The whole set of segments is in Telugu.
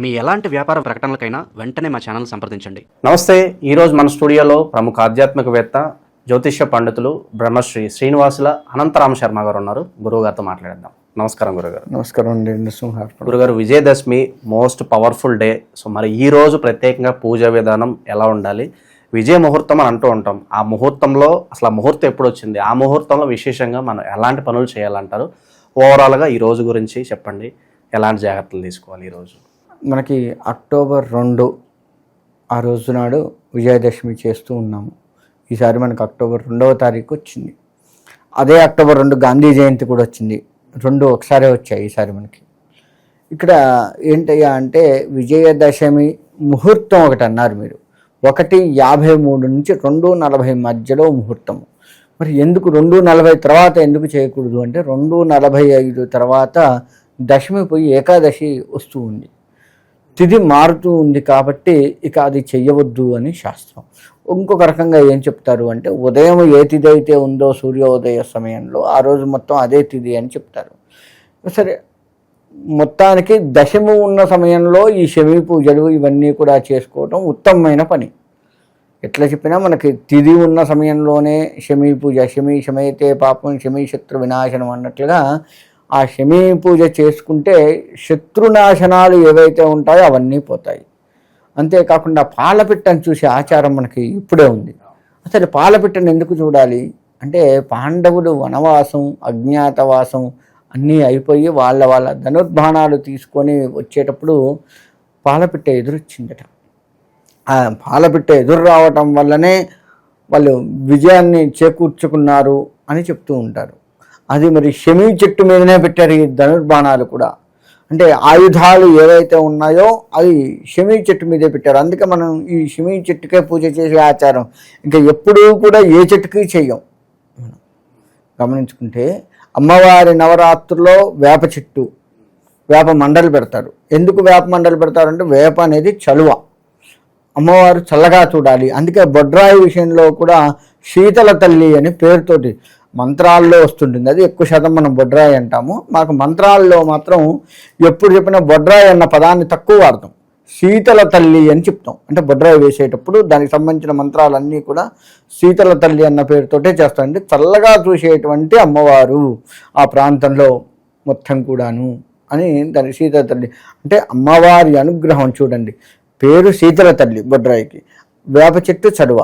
మీ ఎలాంటి వ్యాపార ప్రకటనలకైనా వెంటనే మా ఛానల్ సంప్రదించండి. నమస్తే ఈరోజు మన స్టూడియోలో ప్రముఖ ఆధ్యాత్మికవేత్త జ్యోతిష్య పండితులు బ్రహ్మశ్రీ శ్రీనివాసుల అనంతరామ శర్మ గారు ఉన్నారు. గురువు గారితో మాట్లాడేద్దాం. నమస్కారం గురుగారు. నమస్కారం అండి గురుగారు Vijayadashami most powerful day so మరి ఈ రోజు ప్రత్యేకంగా పూజా విధానం ఎలా ఉండాలి? విజయ ముహూర్తం అని అంటూ ఉంటాం. ఆ ముహూర్తంలో అసలు ఆ ముహూర్తం ఎప్పుడు వచ్చింది? ఆ ముహూర్తంలో విశేషంగా మనం ఎలాంటి పనులు చేయాలంటారు? ఓవరాల్గా ఈ రోజు గురించి చెప్పండి. ఎలాంటి జాగ్రత్తలు తీసుకోవాలి ఈరోజు మనకి అక్టోబర్ రెండు ఆ రోజు నాడు విజయదశమి చేస్తూ ఉన్నాము. ఈసారి మనకు అక్టోబర్ రెండవ తారీఖు వచ్చింది. అదే అక్టోబర్ రెండు గాంధీ జయంతి కూడా వచ్చింది. రెండు ఒకసారే వచ్చాయి ఈసారి మనకి. ఇక్కడ ఏంటయ్యా అంటే విజయదశమి ముహూర్తం ఒకటి అన్నారు మీరు. ఒకటి యాభై మూడు నుంచి రెండు నలభై మధ్యలో ముహూర్తము మరి ఎందుకు రెండు నలభై తర్వాత ఎందుకు చేయకూడదు అంటే రెండు నలభై ఐదు తర్వాత దశమి పోయి ఏకాదశి వస్తూ ఉంది. తిథి మారుతూ ఉంది కాబట్టి ఇక అది చెయ్యవద్దు అని శాస్త్రం. ఇంకొక రకంగా ఏం చెప్తారు అంటే ఉదయం ఏ తిథి అయితే ఉందో సూర్యోదయ సమయంలో ఆ రోజు మొత్తం అదే తిథి అని చెప్తారు. సరే మొత్తానికి దశము ఉన్న సమయంలో ఈ శమి పూజలు ఇవన్నీ కూడా చేసుకోవటం ఉత్తమమైన పని. ఎట్లా చెప్పినా మనకి తిథి ఉన్న సమయంలోనే శమీ పూజ శమీ శమైతే పాపం శమీ శత్రు వినాశనం అన్నట్లుగా ఆ శమీ పూజ చేసుకుంటే శత్రునాశనాలు ఏవైతే ఉంటాయో అవన్నీ పోతాయి. అంతేకాకుండా పాలపిట్టను చూసే ఆచారం మనకి ఇప్పుడే ఉంది. అసలు పాలపిట్టను ఎందుకు చూడాలి? అంటే పాండవులు వనవాసం అజ్ఞాతవాసం అన్నీ అయిపోయి వాళ్ళ వాళ్ళ ధనుర్బాణాలు తీసుకొని వచ్చేటప్పుడు పాలపిట్ట ఎదురొచ్చిందట. ఆ పాలపిట్ట ఎదురు రావటం వల్లనే వాళ్ళు విజయాన్ని చేకూర్చుకున్నారు అని చెప్తూ ఉంటారు. అది మరి షమీ చెట్టు మీదనే పెట్టారు ఈ ధనుర్బాణాలు కూడా. అంటే ఆయుధాలు ఏవైతే ఉన్నాయో అవి షమీ చెట్టు మీదే పెట్టారు. అందుకే మనం ఈ షమీ చెట్టుకే పూజ చేసే ఆచారం. ఇంకా ఎప్పుడూ కూడా ఏ చెట్టుకి చెయ్యం. గమనించుకుంటే అమ్మవారి నవరాత్రుల్లో వేప చెట్టు వేప మండలి పెడతారు. ఎందుకు వేప మండలి పెడతారంటే వేప అనేది చలువ. అమ్మవారు చల్లగా చూడాలి. అందుకే బొడ్రాయి విషయంలో కూడా శీతల తల్లి అని పేరుతోటి మంత్రాల్లో వస్తుంటుంది. అది ఎక్కువ శాతం మనం బొడ్రాయి అంటాము. మాకు మంత్రాల్లో మాత్రం ఎప్పుడు చెప్పినా బొడ్రాయి అన్న పదాన్ని తక్కువ వాడతాం. శీతల తల్లి అని చెప్తాం. అంటే బొడ్రాయి వేసేటప్పుడు దానికి సంబంధించిన మంత్రాలన్నీ కూడా శీతల తల్లి అన్న పేరుతోటే చేస్తాం. అంటే చల్లగా చూసేటువంటి అమ్మవారు ఆ ప్రాంతంలో మొత్తం కూడాను అని దానికి శీతల తల్లి. అంటే అమ్మవారి అనుగ్రహం చూడండి. పేరు శీతల తల్లి బొడ్రాయికి. వేప చెట్టు చడువ.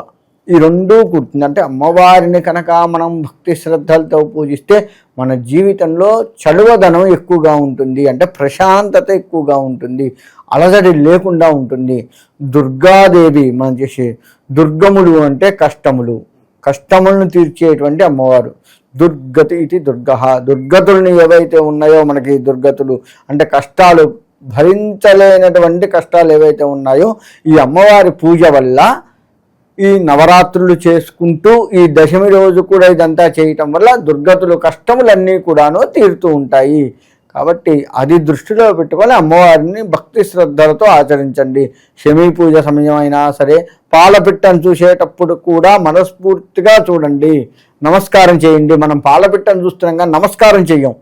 ఈ రెండూ కూర్చుంది అంటే అమ్మవారిని కనుక మనం భక్తి శ్రద్ధలతో పూజిస్తే మన జీవితంలో చలువదనం ఎక్కువగా ఉంటుంది. అంటే ప్రశాంతత ఎక్కువగా ఉంటుంది. అలజడి లేకుండా ఉంటుంది. దుర్గాదేవి మనం చేసే దుర్గములు అంటే కష్టములు. కష్టములను తీర్చేటువంటి అమ్మవారు. దుర్గతి ఇది దుర్గ దుర్గతుల్ని ఏవైతే ఉన్నాయో మనకి దుర్గతులు అంటే కష్టాలు భరించలేనటువంటి కష్టాలు ఏవైతే ఉన్నాయో ఈ అమ్మవారి పూజ వల్ల ఈ నవరాత్రులు చేసుకుంటూ ఈ దశమి రోజు కూడా ఇదంతా చేయటం వల్ల దుర్గతులు కష్టములన్నీ కూడాను తీరుతూ ఉంటాయి. కాబట్టి అది దృష్టిలో పెట్టుకొని అమ్మవారిని భక్తి శ్రద్ధలతో ఆచరించండి. శమీ పూజ సమయం అయినా సరే పాలపిట్టను చూసేటప్పుడు కూడా మనస్ఫూర్తిగా చూడండి. నమస్కారం చేయండి. మనం పాలపిట్టను చూస్తున్నాం నమస్కారం చేయం.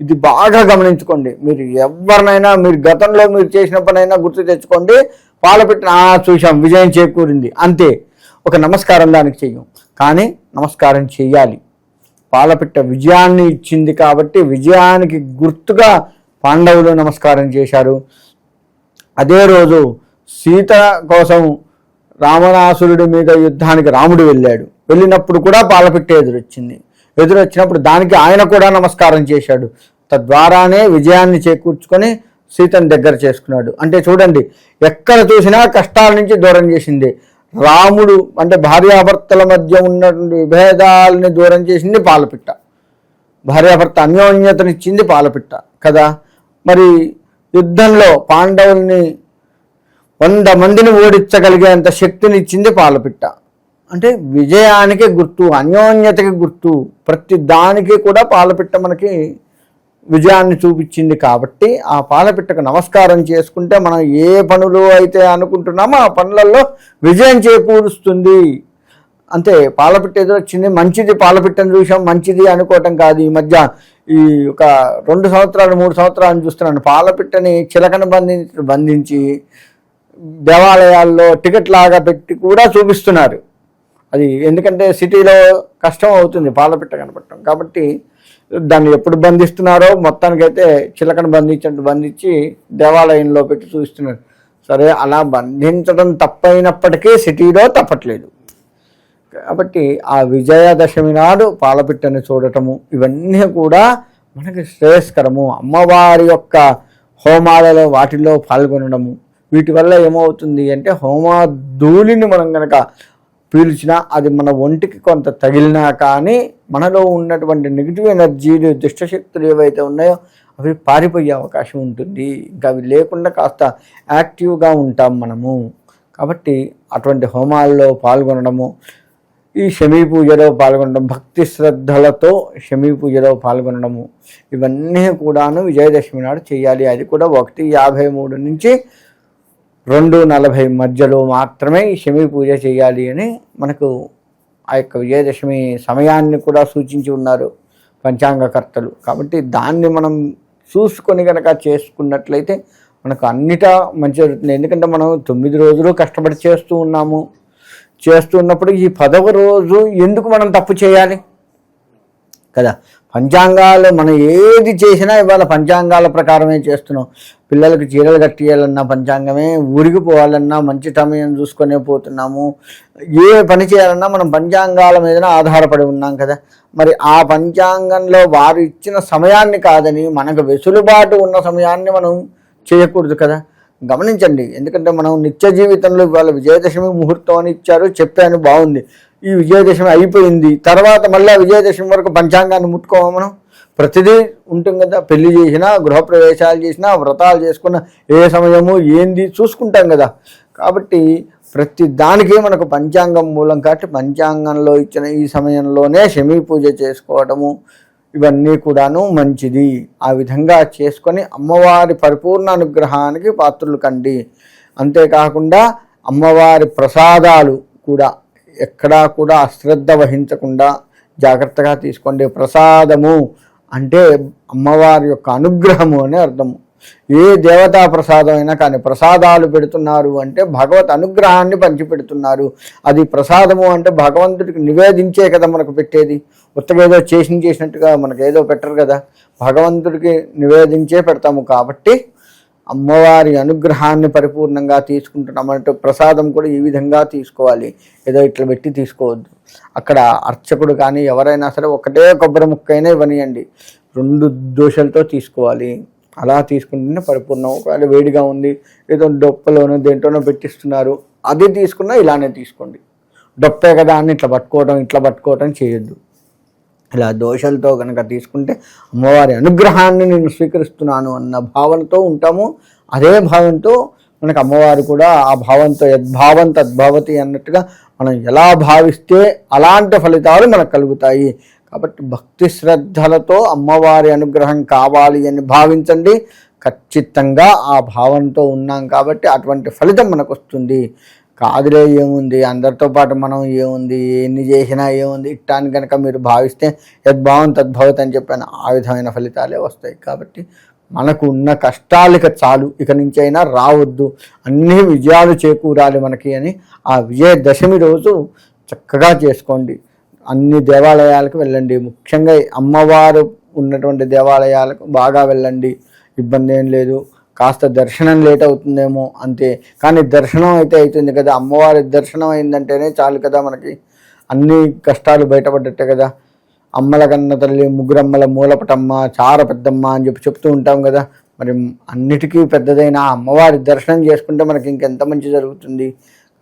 ఇది బాగా గమనించుకోండి. మీరు ఎవరినైనా మీరు గతంలో మీరు చేసిన పనైనా గుర్తు తెచ్చుకోండి. పాలపిట్టను చూసాం చూశాం విజయం చేకూరింది. అంతే. ఒక నమస్కారం దానికి చెయ్యం. కానీ నమస్కారం చేయాలి పాలపిట్ట విజయాన్ని ఇచ్చింది కాబట్టి విజయానికి గుర్తుగా పాండవులు నమస్కారం చేశారు. అదే రోజు సీత కోసం రావణాసురుడి మీద యుద్ధానికి రాముడు వెళ్ళాడు. వెళ్ళినప్పుడు కూడా పాలపిట్ట ఎదురొచ్చింది. ఎదురొచ్చినప్పుడు దానికి ఆయన కూడా నమస్కారం చేశాడు. తద్వారానే విజయాన్ని చేకూర్చుకొని సీతను దగ్గర చేసుకున్నాడు. అంటే చూడండి ఎక్కడ చూసినా కష్టాల నుంచి దూరం చేసింది. రాముడు అంటే భార్యాభర్తల మధ్య ఉన్నటువంటి విభేదాలని దూరం చేసింది పాలపిట్ట. భార్యాభర్త అన్యోన్యతనిచ్చింది పాలపిట్ట కదా? మరి యుద్ధంలో పాండవుల్ని వంద మందిని ఓడించగలిగేంత శక్తిని ఇచ్చింది పాలపిట్ట. అంటే విజయానికి గుర్తు అన్యోన్యతకి గుర్తు ప్రతి దానికి కూడా పాలపిట్ట మనకి విజయాన్ని చూపించింది కాబట్టి ఆ పాలపిట్టకు నమస్కారం చేసుకుంటే మనం ఏ పనులు అయితే అనుకుంటున్నామో ఆ పనులలో విజయం చేకూరుస్తుంది. అంతే పాలపిట్ట ఎదురొచ్చింది మంచిది పాలపిట్టను చూసాం మంచిది అనుకోవటం కాదు. ఈ మధ్య ఈ ఒక రెండు సంవత్సరాలు మూడు సంవత్సరాలు చూస్తున్నాను. పాలపిట్టని చిలకను బంధించి బంధించి దేవాలయాల్లో టికెట్ లాగా పెట్టి కూడా చూపిస్తున్నారు. అది ఎందుకంటే సిటీలో కష్టం అవుతుంది పాలపిట్ట కనపడటం. కాబట్టి దాన్ని ఎప్పుడు బంధిస్తున్నారో మొత్తానికైతే చిలకను బంధించినట్టు బంధించి దేవాలయంలో పెట్టి చూస్తున్నారు సరే అలా బంధించడం తప్పైనప్పటికీ సిటీలో తప్పట్లేదు. కాబట్టి ఆ విజయదశమి నాడు పాలపిట్టని చూడటము ఇవన్నీ కూడా మనకి శ్రేయస్కరము. అమ్మవారి యొక్క హోమాలలో వాటిలో పాల్గొనడము. వీటి వల్ల ఏమవుతుంది అంటే హోమ ధూళిని మనం కనుక పీల్చినా అది మన ఒంటికి కొంత తగిలినా కానీ మనలో ఉన్నటువంటి నెగిటివ్ ఎనర్జీలు దుష్టశక్తులు ఏవైతే ఉన్నాయో అవి పారిపోయే అవకాశం ఉంటుంది. ఇంకా అవి లేకుండా కాస్త యాక్టివ్గా ఉంటాం మనము. కాబట్టి అటువంటి హోమాల్లో పాల్గొనడము ఈ శమీ పూజలో పాల్గొనడం భక్తి శ్రద్ధలతో శమీ పూజలో పాల్గొనడము ఇవన్నీ కూడాను విజయదశమి నాడు చేయాలి. అది కూడా ఒకటి యాభై మూడు నుంచి రెండు నలభై మధ్యలో మాత్రమే ఈ శమీ పూజ చేయాలి అని మనకు ఆ యొక్క విజయదశమి సమయాన్ని కూడా సూచించి ఉన్నారు పంచాంగకర్తలు. కాబట్టి దాన్ని మనం చూసుకొని కనుక చేసుకున్నట్లయితే మనకు అన్నిటా మంచి జరుగుతుంది. ఎందుకంటే మనం తొమ్మిది రోజులు కష్టపడి చేస్తూ ఉన్నాము. చేస్తున్నప్పుడు ఈ పదవ రోజు ఎందుకు మనం తప్పు చేయాలి? కదా? పంచాంగాలు మనం ఏది చేసినా ఇవాళ పంచాంగాల ప్రకారమే చేస్తున్నాం. పిల్లలకి చీరలు కట్టియాలన్నా పంచాంగమే ఊరికి పోవాలన్నా మంచి సమయం చూసుకునే పోతున్నాము. ఏ పని చేయాలన్నా మనం పంచాంగాల మీదనే ఆధారపడి ఉన్నాం కదా. మరి ఆ పంచాంగంలో వారు ఇచ్చిన సమయాన్ని కాదని మనకు వెసులుబాటు ఉన్న సమయాన్ని మనం చేయకూడదు కదా. గమనించండి. ఎందుకంటే మనం నిత్య జీవితంలో ఇవాళ విజయదశమి ముహూర్తం అని ఇచ్చారు చెప్పాను బాగుంది. ఈ విజయదశమి అయిపోయింది. తర్వాత మళ్ళీ విజయదశమి వరకు పంచాంగాన్ని ముట్టుకోమా మనం? ప్రతిదీ ఉంటుంది కదా. పెళ్ళి చేసినా గృహప్రవేశాలు చేసినా వ్రతాలు చేసుకున్న ఏ సమయము ఏంది చూసుకుంటాం కదా. కాబట్టి ప్రతి దానికి మనకు పంచాంగం మూలం. కాబట్టి పంచాంగంలో ఇచ్చిన ఈ సమయంలోనే శమీ పూజ చేసుకోవడము ఇవన్నీ కూడాను మంచిది. ఆ విధంగా చేసుకొని అమ్మవారి పరిపూర్ణ అనుగ్రహానికి పాత్రులు కండి. అంతేకాకుండా అమ్మవారి ప్రసాదాలు కూడా ఎక్కడా కూడా అశ్రద్ధ వహించకుండా జాగ్రత్తగా తీసుకోండి. ప్రసాదము అంటే అమ్మవారి యొక్క అనుగ్రహము అని అర్థము. ఏ దేవతా ప్రసాదం అయినా కానీ ప్రసాదాలు పెడుతున్నారు అంటే భగవత్ అనుగ్రహాన్ని పంచిపెడుతున్నారు. అది ప్రసాదము అంటే భగవంతుడికి నివేదించే కదా మనకు పెట్టేది. ఉత్తగా ఏదో చేసి చేసినట్టుగా మనకు ఏదో పెట్టరు కదా. భగవంతుడికి నివేదించే పెడతాము కాబట్టి అమ్మవారి అనుగ్రహాన్ని పరిపూర్ణంగా తీసుకుంటున్నామంటే ప్రసాదం కూడా ఈ విధంగా తీసుకోవాలి. ఏదో ఇట్లా పెట్టి తీసుకోవద్దు. అక్కడ అర్చకుడు కానీ ఎవరైనా సరే ఒకటే కొబ్బరి ముక్కైనా ఇవ్వనియండి. రెండు దోశలతో తీసుకోవాలి. అలా తీసుకుంటేనే పరిపూర్ణం. ఒకవేళ వేడిగా ఉంది ఏదో డొప్పలోనో దేంట్లోనో పెట్టిస్తున్నారు అది తీసుకున్నా ఇలానే తీసుకోండి. డొప్పే కదా అని ఇట్లా పట్టుకోవటం ఇట్లా పట్టుకోవటం చేయొద్దు. ఇలా దోషలతో కనుక తీసుకుంటే అమ్మవారి అనుగ్రహాన్ని నేను స్వీకరిస్తున్నాను అన్న భావనతో ఉంటాము. అదే భావంతో మనకు అమ్మవారు కూడా ఆ భావంతో యద్భావం తద్భావతి అన్నట్టుగా మనం ఎలా భావిస్తే అలాంటి ఫలితాలు మనకు కలుగుతాయి. కాబట్టి భక్తి శ్రద్ధలతో అమ్మవారి అనుగ్రహం కావాలి అని భావించండి. ఖచ్చితంగా ఆ భావంతో ఉన్నాం కాబట్టి అటువంటి ఫలితం మనకు వస్తుంది కాదులే ఏముంది? అందరితో పాటు మనం ఏముంది? ఎన్ని చేసినా ఏముంది? ఇట్టాన్ని కనుక మీరు భావిస్తే యద్భావం తద్భవత్ అని చెప్పాను ఆ విధమైన ఫలితాలే వస్తాయి. కాబట్టి మనకు ఉన్న కష్టాలు ఇక చాలు. ఇక నుంచి అయినా రావద్దు. అన్ని విజయాలు చేకూరాలి మనకి అని ఆ విజయదశమి రోజు చక్కగా చేసుకోండి. అన్ని దేవాలయాలకు వెళ్ళండి. ముఖ్యంగా అమ్మవారు ఉన్నటువంటి దేవాలయాలకు బాగా వెళ్ళండి. ఇబ్బంది ఏం లేదు. కాస్త దర్శనం లేట్ అవుతుందేమో అంతే. కానీ దర్శనం అయితే అవుతుంది కదా. అమ్మవారి దర్శనం అయిందంటేనే చాలు కదా మనకి. అన్ని కష్టాలు బయటపడ్డట్టే కదా. అమ్మల కన్న తల్లి ముగ్గురమ్మల మూలపటమ్మ చార పెద్దమ్మ అని చెప్పి చెప్తూ ఉంటాం కదా. మరి అన్నిటికీ పెద్దదైన అమ్మవారి దర్శనం చేసుకుంటే మనకి ఇంకెంత మంచి జరుగుతుంది?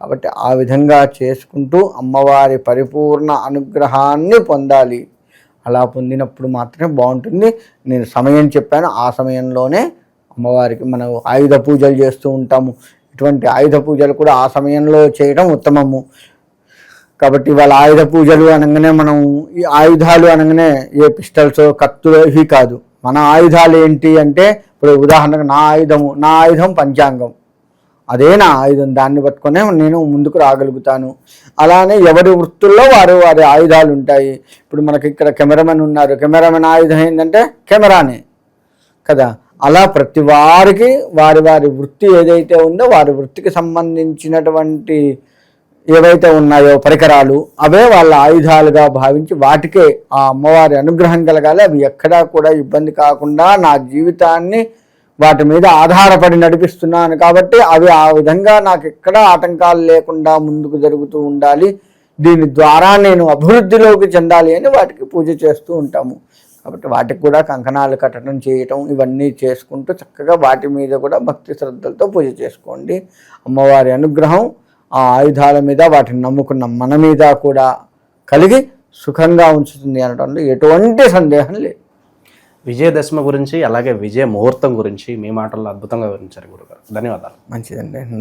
కాబట్టి ఆ విధంగా చేసుకుంటూ అమ్మవారి పరిపూర్ణ అనుగ్రహాన్ని పొందాలి. అలా పొందినప్పుడు మాత్రమే బాగుంటుంది. నేను సమయం చెప్పాను. ఆ సమయంలోనే అమ్మవారికి మనం ఆయుధ పూజలు చేస్తూ ఉంటాము. ఇటువంటి ఆయుధ పూజలు కూడా ఆ సమయంలో చేయడం ఉత్తమము. కాబట్టి వాళ్ళ ఆయుధ పూజలు అనగానే మనం ఈ ఆయుధాలు అనగానే ఏ పిస్టల్స్ కత్తులు ఇవి కాదు. మన ఆయుధాలు ఏంటి అంటే ఇప్పుడు ఉదాహరణకు నా ఆయుధము నా ఆయుధం పంచాంగం. అదే నా ఆయుధం దాన్ని పట్టుకునే నేను ముందుకు రాగలుగుతాను. అలానే ఎవరి వృత్తుల్లో వారు వారి ఆయుధాలు ఉంటాయి ఇప్పుడు మనకి ఇక్కడ కెమెరామెన్ ఉన్నారు. కెమెరామెన్ ఆయుధం ఏంటంటే కెమెరానే కదా. అలా ప్రతి వారికి వారి వారి వృత్తి ఏదైతే ఉందో వారి వృత్తికి సంబంధించినటువంటి ఏవైతే ఉన్నాయో పరికరాలు అవే వాళ్ళ ఆయుధాలుగా భావించి వాటికే ఆ అమ్మవారి అనుగ్రహం కలగాలి. అవి ఎక్కడా కూడా ఇబ్బంది కాకుండా నా జీవితాన్ని వాటి మీద ఆధారపడి నడిపిస్తున్నాను కాబట్టి అవి ఆ విధంగా నాకు ఎక్కడ ఆటంకాలు లేకుండా ముందుకు జరుగుతూ ఉండాలి. దీని ద్వారా నేను అభివృద్ధిలోకి చెందాలి అని వాటికి పూజ చేస్తూ ఉంటాము. కాబట్టి వాటికి కూడా కంకణాలు కట్టడం చేయటం ఇవన్నీ చేసుకుంటూ చక్కగా వాటి మీద కూడా భక్తి శ్రద్ధలతో పూజ చేసుకోండి. అమ్మవారి అనుగ్రహం ఆ ఆయుధాల మీద వాటిని నమ్ముకున్న మన మీద కూడా కలిగి సుఖంగా ఉంచుతుంది అనడంలో ఎటువంటి సందేహం లేదు. విజయదశమి గురించి అలాగే విజయ ముహూర్తం గురించి మీ మాటల్లో అద్భుతంగా వివరించారు గురుగారు. ధన్యవాదాలు. మంచిదండి.